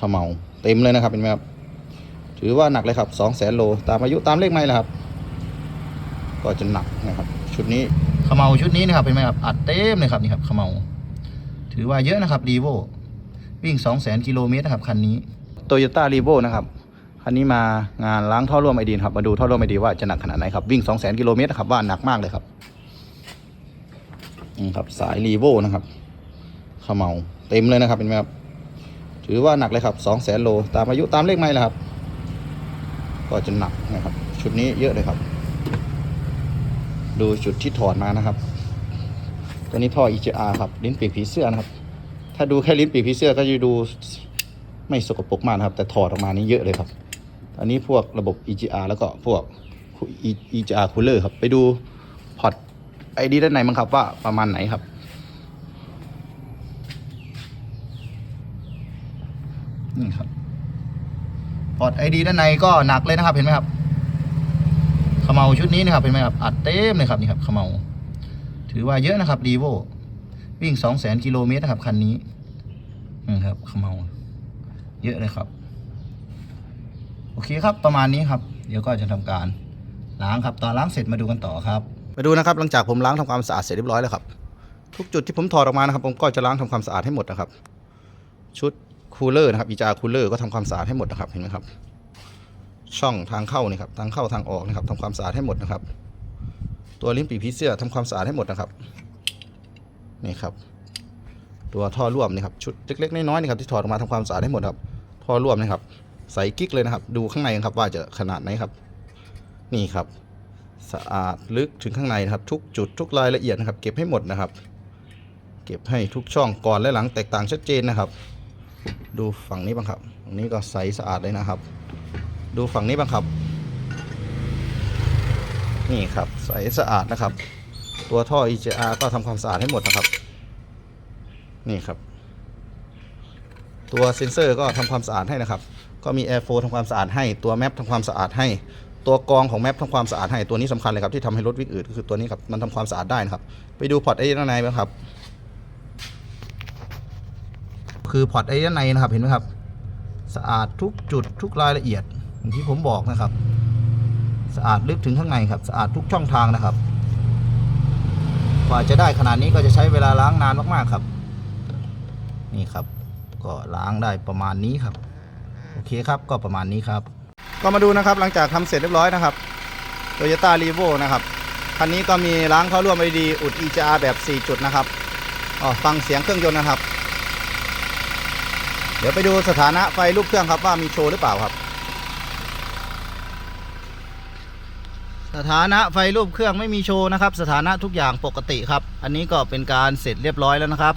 ขมเหลาเต็มเลยนะครับเห็นไหมครับถือว่าหนักเลยครับสองแสนโลตามอายุตามเลขไม้แหละครับ ก็จะหนักนะครับ ชุดนี้ขมเหลาชุดนี้นะครับเห็นไหมครับอัดเต็มเลยครับนี่ครับขมเหลาถือว่าเยอะนะครับรีโววิ่งสองแสนกิโลเมตรนะครับคันนี้โตโยต้ารีโวนะครับคันนี้มางานล้างท่อร่วมไอดีนะครับมาดูท่อร่วมไอดีว่าจะหนักขนาดไหนครับวิ่ง2 0 0 0 0กิโลเมตรนะครับว่าหนักมากเลยครับนี่ครับสายรีโวนะครับเขมเหลาเต็มเลยนะครับเห็นไหมครับ ถือว่าหนักเลยครับ2 0 0 0 0โลตามอายุตามเลขไม้แหละครับ ก็จะหนักนะครับ ชุดนี้เยอะเลยครับ ดูจุดที่ถอดมานะครับ ตัวนี้ท่อ EGR ครับ ลิ้นปีกผีเสื้อนะครับ ถ้าดูแค่ลิ้นปีกผีเสื้อก็จะดูไม่สกปรกมากนะครับ แต่ถอดออกมานี่เยอะเลยครับอันนี้พวกระบบ EGR แล้วก็พวก EGR cooler ครับ ไปดูพอร์ตไอดีด้านในมั้งครับว่าประมาณไหนครับ นี่ครับพอร์ตไอดีด้านในก็หนักเลยนะครับ เห็นไหมครับขมเหลาชุดนี้นะครับเห็นไหมครับอัดเต็มเลยครับนี่ครับขมเหลาถือว่าเยอะนะครับรีโววิ่งสองแสนกิโลเมตรนะครับคันนี้นี่ครับขมเหลาเยอะเลยครับ โอเคครับประมาณนี้ครับ เดี๋ยวก็จะทำการล้างครับ ตอนล้างเสร็จมาดูกันต่อครับมาดูนะครับหลังจากผมล้างทำความสะอาดเสร็จเรียบร้อยแล้วครับ ทุกจุดที่ผมถอดออกมานะครับ ผมก็จะล้างทำความสะอาดให้หมดนะครับ ชุด คูลเลอร์นะครับอีจาคูลเลอร์ก็ทำความสะอาดให้หมดนะครับเห็นไหมครับ ช่องทางเข้านี่ครับทางเข้าทางออกนะครับทำความสะอาดให้หมดนะครับ ตัวลิ้นปีกผีเสื้อทำความสะอาดให้หมดนะครับนี่ครับ ตัวท่อร่วมนี่ครับชุดเล็กๆน้อยๆนี่ครับที่ถอดออกมาทำความสะอาดให้หมดครับท่อร่วมนะครับใส่กิ๊กเลยนะครับ ดูข้างในครับว่าจะขนาดไหนครับ นี่ครับ สะอาดลึกถึงข้างในนะครับ ทุกจุดทุกรายละเอียดนะครับ เก็บให้หมดนะครับ เก็บให้ทุกช่องก่อนและหลังแตกต่างชัดเจนนะครับ ดูฝั่งนี้บ้างครับฝั่งนี้ก็ใสสะอาดเลยนะครับ ดูฝั่งนี้บ้างครับ นี่ครับใสสะอาดนะครับ ตัวท่อ EJR ก็ทำความสะอาดให้หมดนะครับ นี่ครับ ตัวเซ็นเซอร์ก็ทำความสะอาดให้นะครับ ก็มี Air 4ทำความสะอาดให้ตัวแมปทำความสะอาดให้ตัวกรองของแมปทำความสะอาดให้ตัวนี้สำคัญเลยครับที่ทำให้รถวิ่งอืดก็คือตัวนี้ครับมันทำความสะอาดได้นะครับ ไปดูพอร์ตไอ้ด้านในบ้างครับ คือพอร์ตไอ้ด้านในนะครับเห็นไหมครับ สะอาดทุกจุดทุกรายละเอียดอย่างที่ผมบอกนะครับ สะอาดลึกถึงข้างในครับ สะอาดทุกช่องทางนะครับกว่าจะได้ขนาดนี้ก็จะใช้เวลาล้างนานมากๆครับ นี่ครับ ก็ล้างได้ประมาณนี้ครับ โอเคครับก็ประมาณนี้ครับ ก็มาดูนะครับหลังจากทำเสร็จเรียบร้อยนะครับ Toyota r e v o นะครับคันนี้ก็มีล้างเข้าร่วมไอดีอุด EGR แบบ 4 จุดนะครับอ๋อฟังเสียงเครื่องยนต์นะครับ เดี๋ยวไปดูสถานะไฟลูกเครื่องครับว่ามีโชว์หรือเปล่าครับ สถานะไฟรูปเครื่องไม่มีโชว์นะครับ สถานะทุกอย่างปกติครับ อันนี้ก็เป็นการเสร็จเรียบร้อยแล้วนะครับ